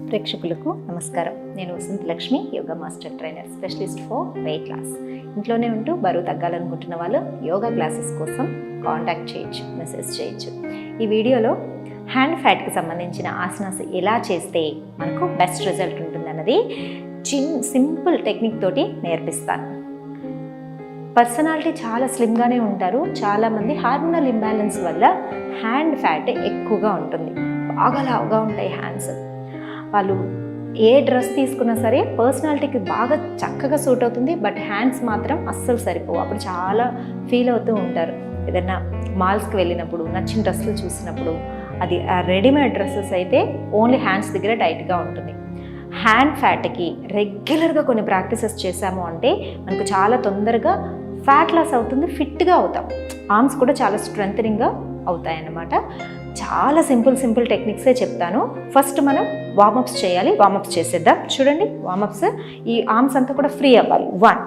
ప్రేక్షకులకు నమస్కారం. నేను Vasantha Lakshmi yoga master trainer specialist for weight class ఇంట్లోనే ఉంటూ బరువు తగ్గాలనుకుంటున్న వాళ్ళు యోగా క్లాసెస్ కోసం కాంటాక్ట్ చేయొచ్చు మెసేజ్ చేయొచ్చు. ఈ వీడియోలో హ్యాండ్ ఫ్యాట్కి సంబంధించిన ఆసనాస్ ఎలా చేస్తే మనకు బెస్ట్ రిజల్ట్ ఉంటుందన్నది చిన్ సింపుల్ టెక్నిక్ తోటి నేర్పిస్తాను. పర్సనాలిటీ చాలా స్లిమ్గానే ఉంటారు. చాలామంది హార్మోనల్ ఇంబ్యాలెన్స్ వల్ల హ్యాండ్ ఫ్యాట్ ఎక్కువగా ఉంటుంది. బాగా లావుగా ఉంటాయి హ్యాండ్స్. వాళ్ళు ఏ డ్రెస్ తీసుకున్నా సరే పర్సనాలిటీకి బాగా చక్కగా సూట్ అవుతుంది. బట్ హ్యాండ్స్ మాత్రం అస్సలు సరిపోవు. అప్పుడు చాలా ఫీల్ అవుతూ ఉంటారు. ఏదైనా మాల్స్కి వెళ్ళినప్పుడు నచ్చిన డ్రెస్సులు చూసినప్పుడు అది రెడీమేడ్ డ్రెస్సెస్ అయితే ఓన్లీ హ్యాండ్స్ దగ్గర టైట్గా ఉంటుంది. హ్యాండ్ ఫ్యాట్కి రెగ్యులర్గా కొన్ని ప్రాక్టీసెస్ చేసాము అంటే మనకు చాలా తొందరగా ఫ్యాట్ లాస్ అవుతుంది ఫిట్గా అవుతాం. ఆర్మ్స్ కూడా చాలా స్ట్రెంథనింగ్గా అవుతాయన్నమాట. చాలా సింపుల్ సింపుల్ టెక్నిక్సే చెప్తాను. ఫస్ట్ మనం వామప్స్ చేయాలి. వామప్స్ చేసేద్దాం. చూడండి వామప్స్ ఈ ఆర్మ్స్ అంతా కూడా ఫ్రీ అవ్వాలి. One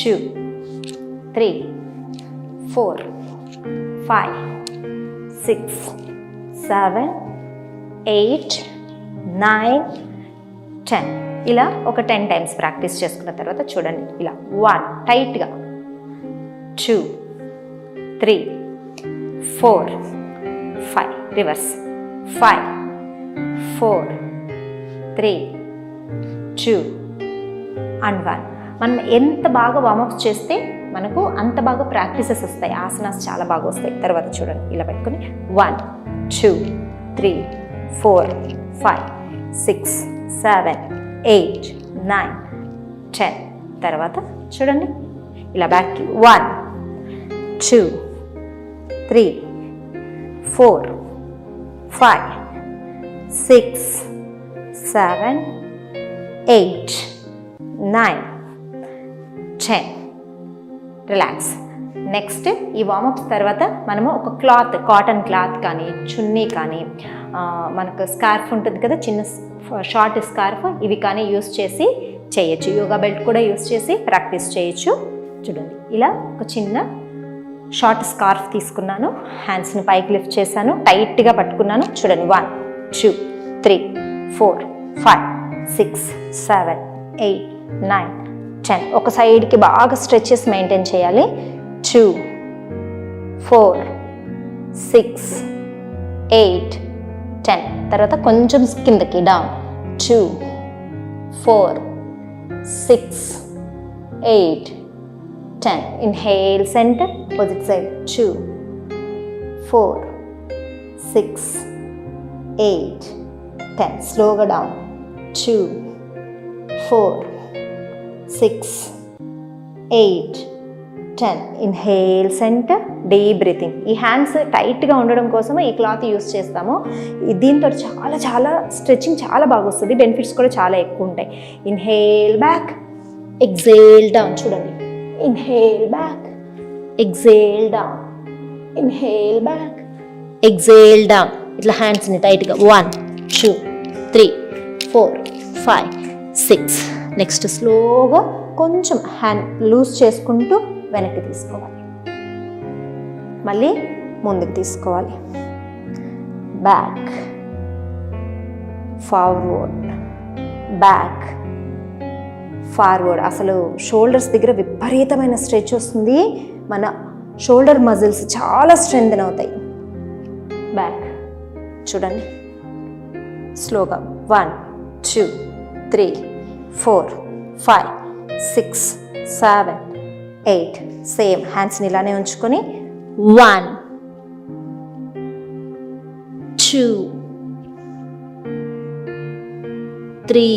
two three four five six seven eight nine ten ఇలా ఒక టెన్ టైమ్స్ ప్రాక్టీస్ చేసుకున్న తర్వాత చూడండి ఇలా వన్ టైట్గా two three four five reverse five four three two and one మనం ఎంత బాగా వామప్స్ చేస్తే మనకు అంత బాగా ప్రాక్టీసెస్ వస్తాయి ఆసనాస్ చాలా బాగా వస్తాయి. తర్వాత చూడండి ఇలా పెట్టుకుని one two three four five six seven eight nine ten తర్వాత చూడండి. ఇలా బ్యాక్కి one two three four five six seven eight nine ten relax next ఈ వామప్స్ తర్వాత మనము ఒక క్లాత్ కాటన్ క్లాత్ కానీ చున్నీ కానీ మనకు స్కార్ఫ్ ఉంటుంది కదా చిన్న షార్ట్ స్కార్ఫ్ ఇవి కానీ యూస్ చేసి చేయొచ్చు. యోగా బెల్ట్ కూడా యూస్ చేసి ప్రాక్టీస్ చేయొచ్చు. చూడండి ఇలా ఒక చిన్న షార్ట్ స్కార్ఫ్ తీసుకున్నాను. హ్యాండ్స్ని పైకి లిఫ్ట్ చేశాను. టైట్గా పట్టుకున్నాను. చూడండి one two three four five six seven eight nine ten ఒక సైడ్కి బాగా స్ట్రెచెస్ మెయింటైన్ చేయాలి. Two four six eight ten. తర్వాత కొంచెం కిందకి down two four six eight ten. Inhale centre opposite side two four six eight ten. స్లోగా down two four six eight ten. Inhale centre deep breathing ఈ hands టైట్గా ఉండడం కోసము ఈ cloth use చేస్తాము. దీంతో చాలా చాలా స్ట్రెచ్చింగ్ చాలా బాగా వస్తుంది. బెనిఫిట్స్ కూడా చాలా ఎక్కువ ఉంటాయి. ఇన్హేల్ బ్యాక్ ఎగ్జేల్ డౌన్ చూడండి. Inhale back exhale down inhale back exhale down ఇట్లా హ్యాండ్స్ని టైట్గా one two three four five six next స్లోగా కొంచెం హ్యాండ్ లూజ్ చేసుకుంటూ వెనక్కి తీసుకోవాలి. మళ్ళీ ముందుకు తీసుకోవాలి. బ్యాక్ ఫార్వర్డ్ బ్యాక్ ఫార్వర్డ్ అసలు షోల్డర్స్ దగ్గర విపరీతమైన స్ట్రెచ్ వస్తుంది. మన షోల్డర్ మజిల్స్ చాలా స్ట్రెంగ్న్ అవుతాయి. బ్యాక్ చూడండి. స్లోగా one two three four five six seven eight. Same హ్యాండ్స్ని ఇలానే ఉంచుకొని one two three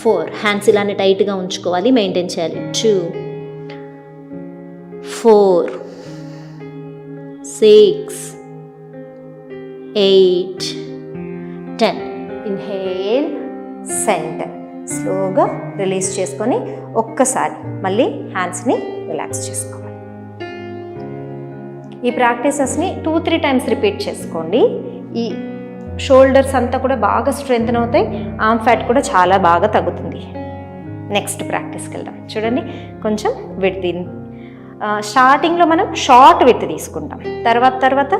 four hands ఇలానే టైట్గా ఉంచుకోవాలి మెయింటైన్ చేయాలి. Two four six eight ten inhale centre స్లోగా రిలీజ్ చేసుకొని ఒక్కసారి మళ్ళీ హ్యాండ్స్ని రిలాక్స్ చేసుకోవాలి. ఈ ప్రాక్టీసెస్ని టూ త్రీ టైమ్స్ రిపీట్ చేసుకోండి. ఈ షోల్డర్స్ అంతా కూడా బాగా స్ట్రెంగ్తన్ అవుతాయి ఆమ్ ఫ్యాట్ కూడా చాలా బాగా తగ్గుతుంది. నెక్స్ట్ ప్రాక్టీస్కి వెళ్దాం. చూడండి కొంచెం విడిది స్టార్టింగ్లో మనం షార్ట్ విత్ తీసుకుంటాం. తర్వాత తర్వాత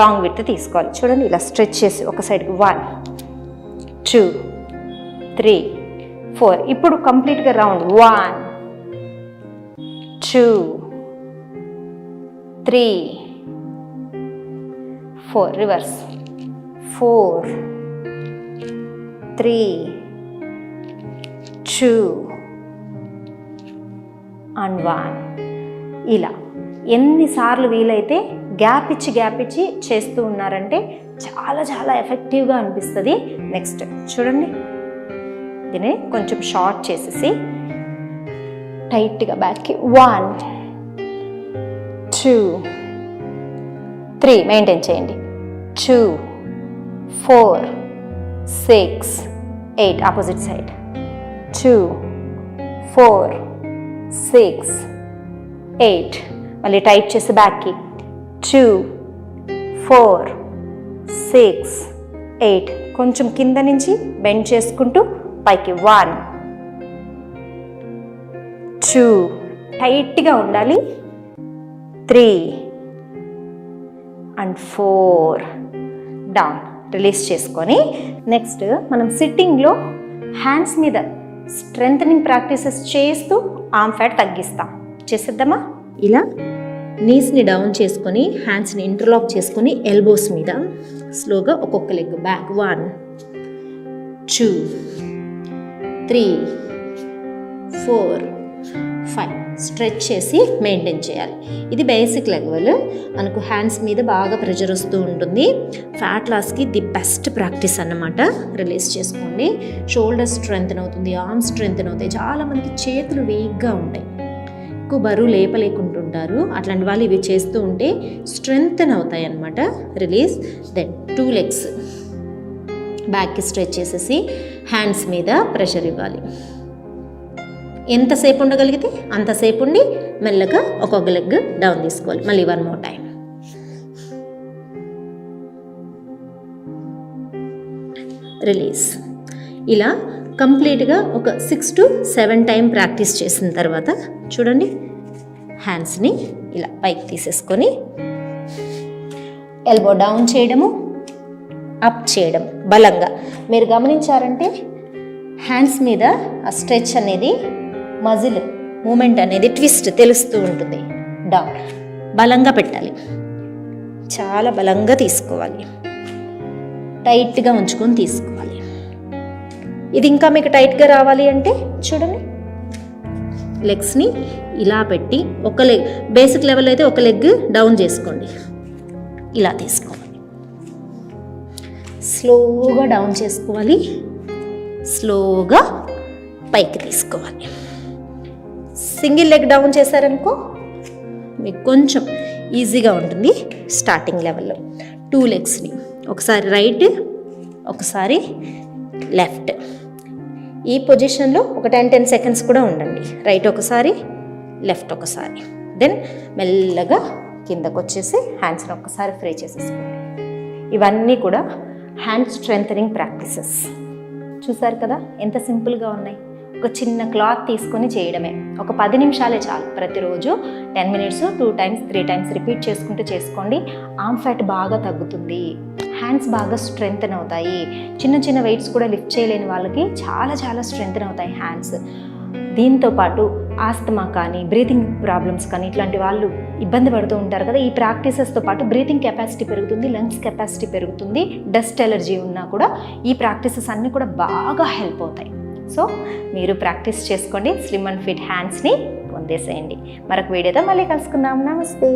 లాంగ్ విత్ తీసుకోవాలి. చూడండి ఇలా స్ట్రెచ్ చేసి ఒక సైడ్కి వన్ టూ త్రీ ఫోర్ ఇప్పుడు కంప్లీట్గా round one two three four reverse four three two and one ఇలా ఎన్నిసార్లు వీలైతే గ్యాప్ ఇచ్చి గ్యాప్ ఇచ్చి చేస్తూ ఉన్నారంటే చాలా చాలా ఎఫెక్టివ్గా అనిపిస్తుంది. నెక్స్ట్ చూడండి. దీన్ని కొంచెం షార్ట్ చేసేసి టైట్గా బ్యాక్కి వన్ టూ త్రీ మెయింటైన్ చేయండి. Two four six eight opposite side. Two four six eight మళ్ళీ టైట్ చేసి బ్యాక్కి. టూ ఫోర్ సిక్స్ ఎయిట్ కొంచెం కింద నుంచి బెండ్ చేసుకుంటూ పైకి వన్. టూ. టైట్గా ఉండాలి. Three. And four. Down. Release చేసుకొని నెక్స్ట్ మనం సిట్టింగ్లో హ్యాండ్స్ మీద స్ట్రెంగ్ ప్రాక్టీసెస్ చేస్తూ ఆమ్ ఫ్యాట్ తగ్గిస్తాం. చేసేద్దామా? ఇలా నీస్ని డౌన్ చేసుకొని హ్యాండ్స్ని ఇంటర్లాక్ చేసుకొని ఎల్బోస్ మీద స్లోగా ఒక్కొక్క leg back one two three four five. Stretch చేసి మెయింటైన్ చేయాలి. ఇది బేసిక్ లెవెల్. మనకు హ్యాండ్స్ మీద బాగా ప్రెషర్ వస్తూ ఉంటుంది. ఫ్యాట్ లాస్కి ది బెస్ట్ ప్రాక్టీస్ అన్నమాట. రిలీజ్ చేసుకోండి. షోల్డర్ స్ట్రెంగ్త్ అవుతుంది. ఆర్మ్ స్ట్రెంగ్త్ అవుతాయి. చాలా మందికి చేతులు వీక్గా ఉంటాయి. ఎక్కువ బరువు లేపలేకుంటుంటారు. అట్లాంటి వాళ్ళు ఇవి చేస్తూ ఉంటే స్ట్రెంగ్త్ అవుతాయి అన్నమాట. రిలీజ్ దెన్ టూ లెగ్స్ బ్యాక్కి స్ట్రెచ్ చేసేసి హ్యాండ్స్ మీద ప్రెషర్ ఇవ్వాలి. ఎంతసేపు ఉండగలిగితే అంతసేపు ఉండి మెల్లగా ఒక్కొక్క లెగ్ డౌన్ తీసుకోవాలి. మళ్ళీ వన్ మోర్ టైం రిలీజ్. ఇలా కంప్లీట్గా ఒక six to seven time practice చేసిన తర్వాత చూడండి హ్యాండ్స్ని ఇలా పైకి తీసేసుకొని ఎల్బో డౌన్ చేయడము అప్ చేయడం బలంగా. మీరు గమనించారంటే హ్యాండ్స్ మీద ఆ స్ట్రెచ్ అనేది మజిల్ మూమెంట్ అనేది ట్విస్ట్ తెలుస్తూ ఉంటుంది. డౌన్ బలంగా పెట్టాలి. చాలా బలంగా తీసుకోవాలి. టైట్గా ఉంచుకొని తీసుకోవాలి. ఇది ఇంకా మీకు టైట్గా రావాలి అంటే చూడండి. లెగ్స్ని ఇలా పెట్టి ఒక లెగ్ బేసిక్ లెవెల్ అయితే ఒక లెగ్ డౌన్ చేసుకోండి. ఇలా తీసుకోవాలి స్లోగా డౌన్ చేసుకోవాలి. స్లోగా పైకి తీసుకోవాలి. సింగిల్ లెగ్ డౌన్ చేశారనుకో మీకు కొంచెం ఈజీగా ఉంటుంది స్టార్టింగ్ లెవెల్లో. టూ లెగ్స్ని ఒకసారి రైట్ ఒకసారి లెఫ్ట్. ఈ పొజిషన్లో ఒక టెన్ టెన్ సెకండ్స్ కూడా ఉండండి. రైట్ ఒకసారి లెఫ్ట్ ఒకసారి. దెన్ మెల్లగా కిందకు వచ్చేసి హ్యాండ్స్ని ఒక్కసారి ఫ్రీ చేసేసుకోండి. ఇవన్నీ కూడా హ్యాండ్ స్ట్రెంగ్ ప్రాక్టీసెస్ చూసారు కదా? ఎంత సింపుల్గా ఉన్నాయి. ఒక చిన్న క్లాత్ తీసుకొని చేయడమే. ఒక పది నిమిషాలే చాలు. ప్రతిరోజు ten minutes two times three times repeat చేసుకుంటూ చేసుకోండి. ఆమ్ ఫ్యాట్ బాగా తగ్గుతుంది. హ్యాండ్స్ బాగా స్ట్రెంగ్తన్ అవుతాయి. చిన్న చిన్న వెయిట్స్ కూడా లిఫ్ట్ చేయలేని వాళ్ళకి చాలా చాలా స్ట్రెంగ్తన్ అవుతాయి హ్యాండ్స్. దీంతో పాటు ఆస్తమా కానీ బ్రీతింగ్ ప్రాబ్లమ్స్ కానీ ఇట్లాంటి వాళ్ళు ఇబ్బంది పడుతూ ఉంటారు కదా ఈ ప్రాక్టీసెస్తో పాటు బ్రీతింగ్ కెపాసిటీ పెరుగుతుంది లంగ్స్ కెపాసిటీ పెరుగుతుంది డస్ట్ ఎలర్జీ ఉన్నా కూడా ఈ ప్రాక్టీసెస్ అన్నీ కూడా బాగా హెల్ప్ అవుతాయి. సో మీరు ప్రాక్టీస్ చేసుకోండి స్లిమ్ అండ్ ఫిట్ హ్యాండ్స్ని పొందేసేయండి. మరొక వీడియోతో మళ్ళీ కలుసుకుందాం. నమస్తే.